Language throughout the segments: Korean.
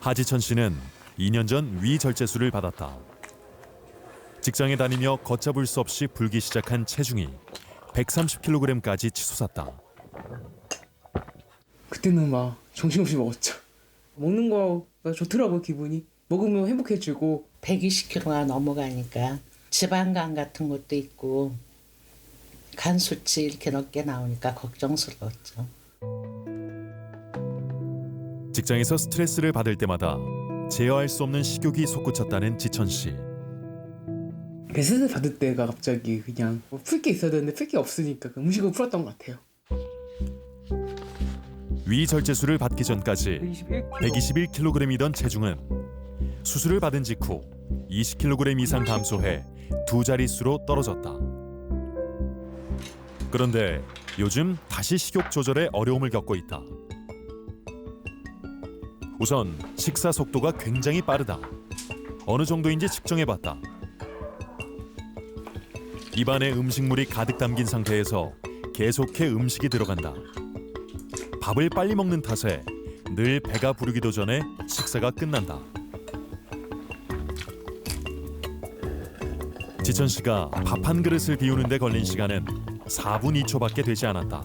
하지천 씨는 2년 전 위절제술을 받았다. 직장에 다니며 걷잡을 수 없이 불기 시작한 체중이 130kg까지 치솟았다. 그때는 막 정신없이 먹었죠. 먹는 거가 좋더라고요, 기분이. 먹으면 행복해지고. 120kg가 넘어가니까 지방간 같은 것도 있고 간 수치 이렇게 높게 나오니까 걱정스러웠죠. 직장에서 스트레스를 받을 때마다 제어할 수 없는 식욕이 솟구쳤다는 지천 씨. 그 스트레스 받을 때가 갑자기 그냥 뭐풀게 있어야 되는데 풀 게 없으니까 그 음식을 풀었던 것 같아요. 위절제술을 받기 전까지 121kg이던 체중은 수술을 받은 직후 20kg 이상 감소해 두 자릿수로 떨어졌다. 그런데 요즘 다시 식욕 조절에 어려움을 겪고 있다. 우선 식사 속도가 굉장히 빠르다. 어느 정도인지 측정해봤다. 입안에 음식물이 가득 담긴 상태에서 계속해 음식이 들어간다. 밥을 빨리 먹는 탓에 늘 배가 부르기도 전에 식사가 끝난다. 지천 씨가 밥 한 그릇을 비우는데 걸린 시간은 4분 2초밖에 되지 않았다.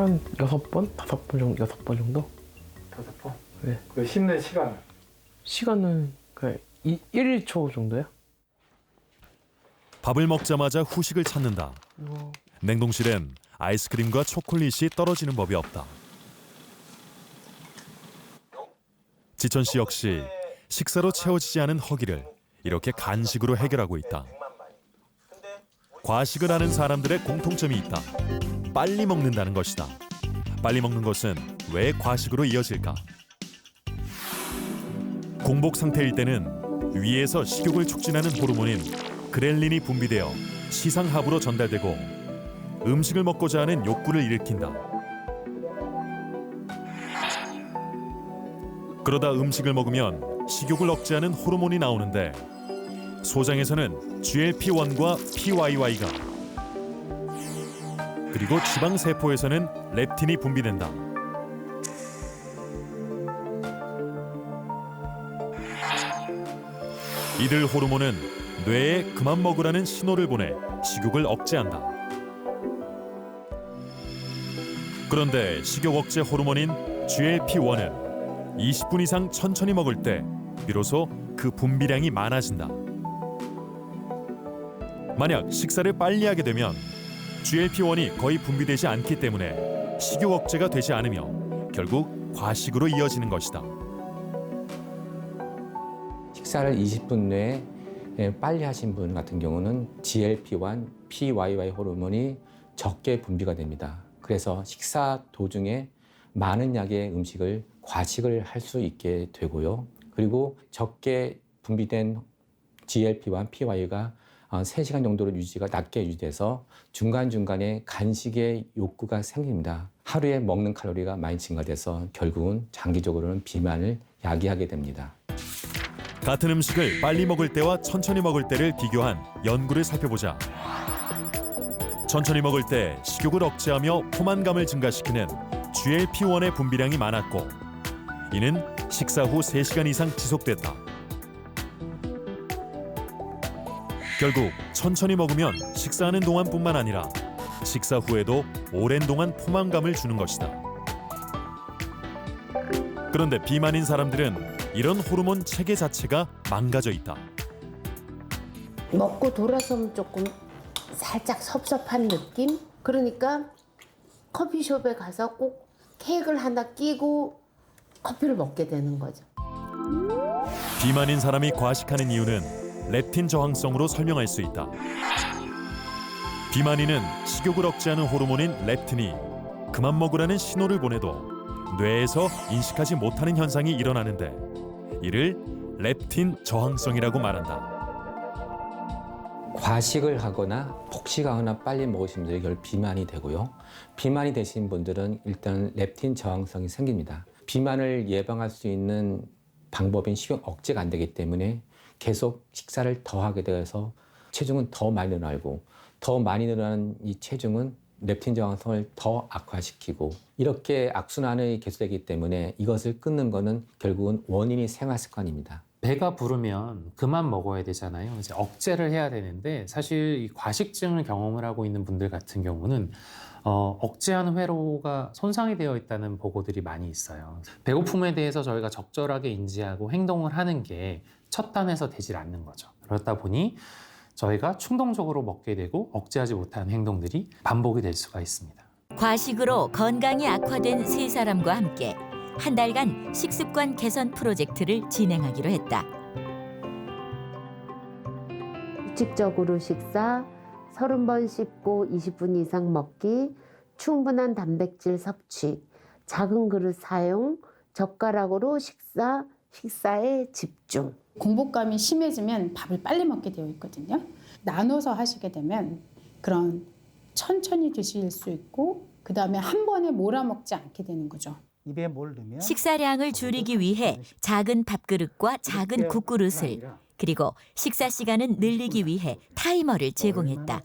한 여섯 번, 다섯 번 정도, 여섯 번 정도. 다섯 번. 네. 그 씹는 시간. 시간은 그 1초 정도요? 밥을 먹자마자 후식을 찾는다. 뭐 냉동실엔 아이스크림과 초콜릿이 떨어지는 법이 없다. 지천 씨 역시 식사로 채워지지 않은 허기를 이렇게 간식으로 해결하고 있다. 과식을 하는 사람들의 공통점이 있다. 빨리 먹는다는 것이다. 빨리 먹는 것은 왜 과식으로 이어질까? 공복 상태일 때는 위에서 식욕을 촉진하는 호르몬인 그렐린이 분비되어 시상하부로 전달되고 음식을 먹고자 하는 욕구를 일으킨다. 그러다 음식을 먹으면 식욕을 억제하는 호르몬이 나오는데 소장에서는 GLP-1과 PYY가 그리고 지방 세포에서는 렙틴이 분비된다. 이들 호르몬은 뇌에 그만 먹으라는 신호를 보내 식욕을 억제한다. 그런데 식욕 억제 호르몬인 GLP-1은 20분 이상 천천히 먹을 때 비로소 그 분비량이 많아진다. 만약 식사를 빨리 하게 되면 GLP-1이 거의 분비되지 않기 때문에 식욕 억제가 되지 않으며 결국 과식으로 이어지는 것이다. 식사를 20분 내에 예, 빨리 하신 분 같은 경우는 GLP-1, PYY 호르몬이 적게 분비가 됩니다. 그래서 식사 도중에 많은 양의 음식을 과식을 할 수 있게 되고요. 그리고 적게 분비된 GLP-1, PY가 3시간 정도로 유지가 낮게 유지돼서 중간중간에 간식의 욕구가 생깁니다. 하루에 먹는 칼로리가 많이 증가돼서 결국은 장기적으로는 비만을 야기하게 됩니다. 같은 음식을 빨리 먹을 때와 천천히 먹을 때를 비교한 연구를 살펴보자. 천천히 먹을 때 식욕을 억제하며 포만감을 증가시키는 GLP-1의 분비량이 많았고 이는 식사 후 3시간 이상 지속됐다. 결국 천천히 먹으면 식사하는 동안뿐만 아니라 식사 후에도 오랜 동안 포만감을 주는 것이다. 그런데 비만인 사람들은 이런 호르몬 체계 자체가 망가져 있다. 먹고 돌아서면 조금 살짝 섭섭한 느낌? 그러니까 커피숍에 가서 꼭 케이크를 하나 끼고 커피를 먹게 되는 거죠. 비만인 사람이 과식하는 이유는 렙틴 저항성으로 설명할 수 있다. 비만인은 식욕을 억제하는 호르몬인 렙틴이 그만 먹으라는 신호를 보내도 뇌에서 인식하지 못하는 현상이 일어나는데 이를 렙틴 저항성이라고 말한다. 과식을 하거나 폭식하거나 빨리 먹으신 분들이 결 비만이 되고요. 비만이 되신 분들은 일단 렙틴 저항성이 생깁니다. 비만을 예방할 수 있는 방법인 식욕 억제가 안 되기 때문에 계속 식사를 더 하게 되어서 체중은 더 많이 늘어나고 더 많이 늘어난 이 체중은 렙틴 저항성을 더 악화시키고 이렇게 악순환이 계속되기 때문에 이것을 끊는 것은 결국은 원인이 생활 습관입니다. 배가 부르면 그만 먹어야 되잖아요. 이제 억제를 해야 되는데 사실 이 과식증을 경험을 하고 있는 분들 같은 경우는 어, 억제하는 회로가 손상이 되어 있다는 보고들이 많이 있어요. 배고픔에 대해서 저희가 적절하게 인지하고 행동을 하는 게 첫 단에서 되질 않는 거죠. 그렇다 보니 저희가 충동적으로 먹게 되고 억제하지 못하는 행동들이 반복이 될 수가 있습니다. 과식으로 건강이 악화된 세 사람과 함께 한 달간 식습관 개선 프로젝트를 진행하기로 했다. 규칙적으로 식사, 30번 씹고 20분 이상 먹기, 충분한 단백질 섭취, 작은 그릇 사용, 젓가락으로 식사, 식사에 집중. 공복감이 심해지면 밥을 빨리 먹게 되어 있거든요. 나눠서 하시게 되면 그런 천천히 드실 수 있고 그 다음에 한 번에 몰아먹지 않게 되는 거죠. 입에 뭘 넣으면 식사량을 줄이기 위해 작은 밥그릇과 작은 국그릇을 그리고 식사 시간은 늘리기 위해 타이머를 제공했다.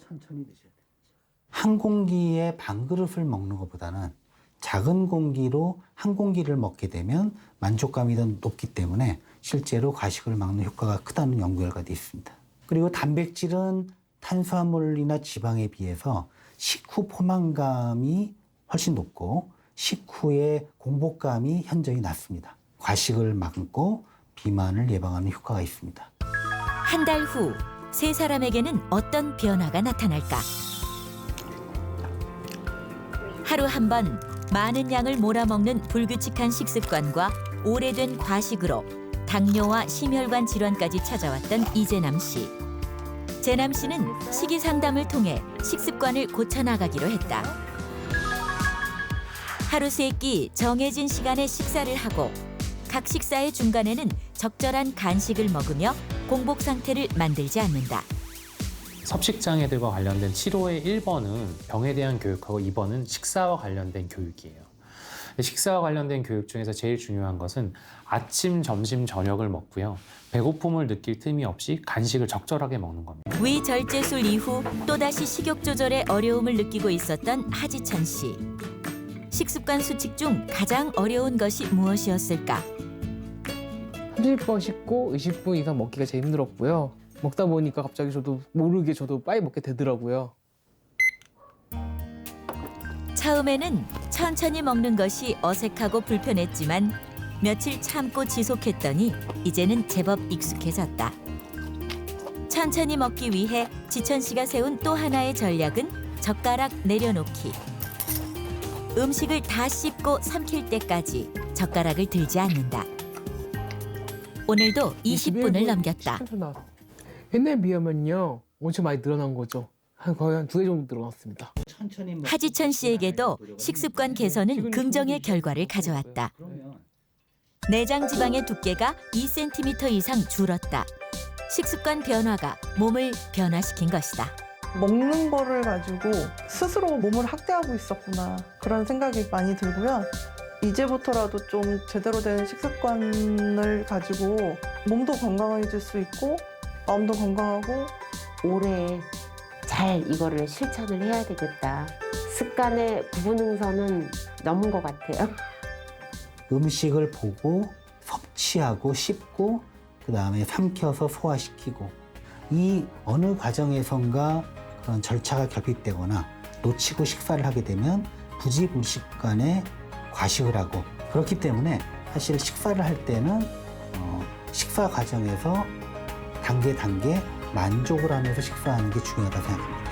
한 공기에 반 그릇을 먹는 것보다는 작은 공기로 한 공기를 먹게 되면 만족감이 더 높기 때문에 실제로 과식을 막는 효과가 크다는 연구 결과도 있습니다. 그리고 단백질은 탄수화물이나 지방에 비해서 식후 포만감이 훨씬 높고 식후에 공복감이 현저히 낮습니다. 과식을 막고 비만을 예방하는 효과가 있습니다. 한 달 후 세 사람에게는 어떤 변화가 나타날까? 하루 한 번 많은 양을 몰아먹는 불규칙한 식습관과 오래된 과식으로 당뇨와 심혈관 질환까지 찾아왔던 이재남 씨. 재남 씨는 식이 상담을 통해 식습관을 고쳐 나가기로 했다. 하루 세 끼 정해진 시간에 식사를 하고 각 식사의 중간에는 적절한 간식을 먹으며 공복 상태를 만들지 않는다. 섭식장애들과 관련된 치료의 1번은 병에 대한 교육하고 2번은 식사와 관련된 교육이에요. 식사와 관련된 교육 중에서 제일 중요한 것은 아침, 점심, 저녁을 먹고요. 배고픔을 느낄 틈이 없이 간식을 적절하게 먹는 겁니다. 위 절제술 이후 또다시 식욕 조절에 어려움을 느끼고 있었던 하지찬 씨. 식습관 수칙 중 가장 어려운 것이 무엇이었을까? 30번 씹고 20분 이상 먹기가 제일 힘들었고요. 먹다 보니까 갑자기 저도 모르게 저도 빨리 먹게 되더라고요. 처음에는 천천히 먹는 것이 어색하고 불편했지만 며칠 참고 지속했더니 이제는 제법 익숙해졌다. 천천히 먹기 위해 지천 씨가 세운 또 하나의 전략은 젓가락 내려놓기. 음식을 다 씹고 삼킬 때까지 젓가락을 들지 않는다. 오늘도 20분을 넘겼다. 시간 좀 나왔- 옛날 비하면요 엄청 많이 늘어난 거죠. 한 거의 한 두 개 정도 늘어났습니다. 먹- 하지천 씨에게도 식습관 개선은 긍정의 결과를 가져왔다. 내장 지방의 두께가 2cm 이상 줄었다. 식습관 변화가 몸을 변화시킨 것이다. 먹는 거를 가지고 스스로 몸을 학대하고 있었구나 그런 생각이 많이 들고요. 이제부터라도 좀 제대로 된 식습관을 가지고 몸도 건강해질 수 있고 마음도 건강하고 올해 잘 이거를 실천을 해야 되겠다. 습관의 부분응선은 넘은 것 같아요. 음식을 보고 섭취하고 씹고 그 다음에 삼켜서 소화시키고 이 어느 과정에선가 그런 절차가 결핍되거나 놓치고 식사를 하게 되면 부지불식간에 과식을 하고 그렇기 때문에 사실 식사를 할 때는 어, 식사 과정에서 단계 단계 만족을 하면서 식사하는 게 중요하다고 생각합니다.